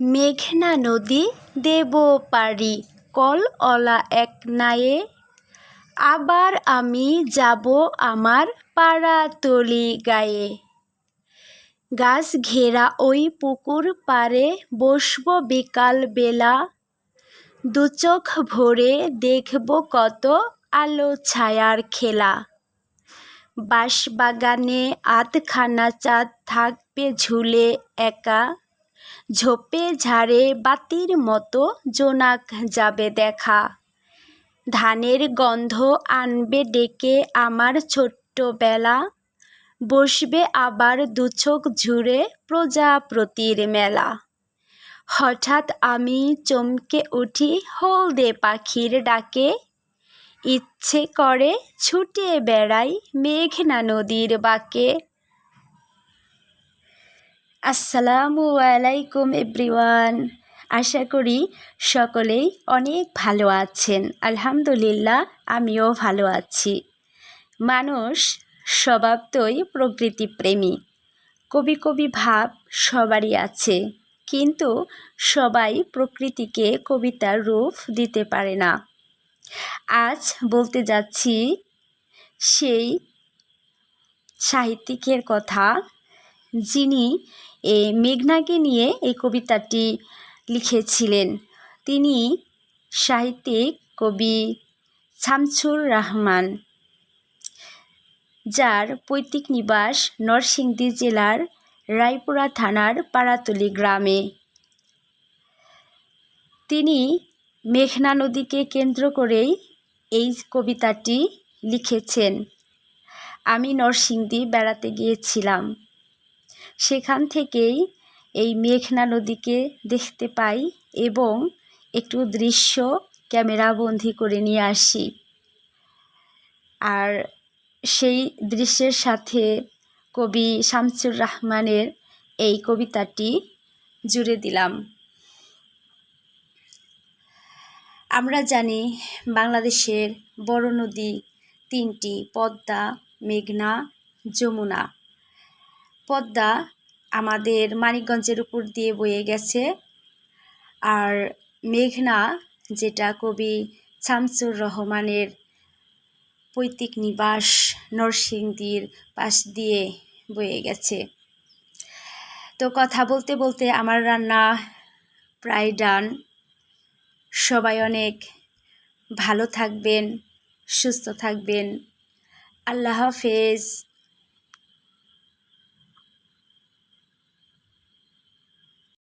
মেঘনা নদী দেব পারি কল অলা এক নায়ে। আবার আমি যাব আমার পাড়াতলি গায়ে। গাছ ঘেরা ওই পুকুর পাড়ে বসব বিকাল বেলা। দু চোখ ভরে দেখব কত আলো ছায়ার খেলা। বাঁশবাগানে আধখানা চাঁদ থাকবে ঝুলে একা। ঝোপে ঝাড়ে বাতির মতো জোনাক যাবে দেখা। ধানের গন্ধ আনবে ডেকে আমার ছোট্ট বেলা বসবে আবার দুচোখ ঝুড়ে প্রজাপতির মেলা। হঠাৎ আমি চমকে উঠি হলদে পাখির ডাকে। ইচ্ছে করে ছুটে বেড়াই মেঘনা নদীর বাঁকে। আসসালামু আলাইকুম, এভরিওয়ান। আশা করি সকলেই অনেক ভালো আছেন। আলহামদুলিল্লাহ, আমিও ভালো আছি। মানুষ স্বভাবতই প্রকৃতিপ্রেমী। কবি কবি ভাব সবারই আছে, কিন্তু সবাই প্রকৃতিকে কবিতার রূপ দিতে পারে না। আজ বলতে যাচ্ছি সেই সাহিত্যিকের কথা। যিনি এই মেঘনাকে নিয়ে এই কবিতাটি লিখেছিলেন। তিনি সাহিত্যিক কবি শামসুর রহমান, যার পৈতৃক নিবাস নরসিংদী জেলার রায়পুরা থানার পাড়াতলি গ্রামে। তিনি মেঘনা নদীকে কেন্দ্র করেই এই কবিতাটি লিখেছেন। আমি নরসিংদী বেড়াতে গিয়েছিলাম। সেখান থেকেই এই মেঘনা নদীকে দেখতে পাই এবং একটু দৃশ্য ক্যামেরাবন্দি করে নিয়ে আসি। আর সেই দৃশ্যের সাথে কবি শামসুর রহমানের এই কবিতাটি জুড়ে দিলাম। আমরা জানি বাংলাদেশের বড় নদী তিনটি, পদ্মা, মেঘনা, যমুনা। পদ্মা আমাদের মানিকগঞ্জের উপর দিয়ে বয়ে গেছে। আর মেঘনা, যেটা কবি শামসুর রহমানের পৈতৃক নিবাস নরসিংদীর পাশ দিয়ে বয়ে গেছে। তো কথা বলতে বলতে আমার রান্না প্রায় ডান। সবাই অনেক ভালো থাকবেন, সুস্থ থাকবেন। আল্লাহ হাফেজ।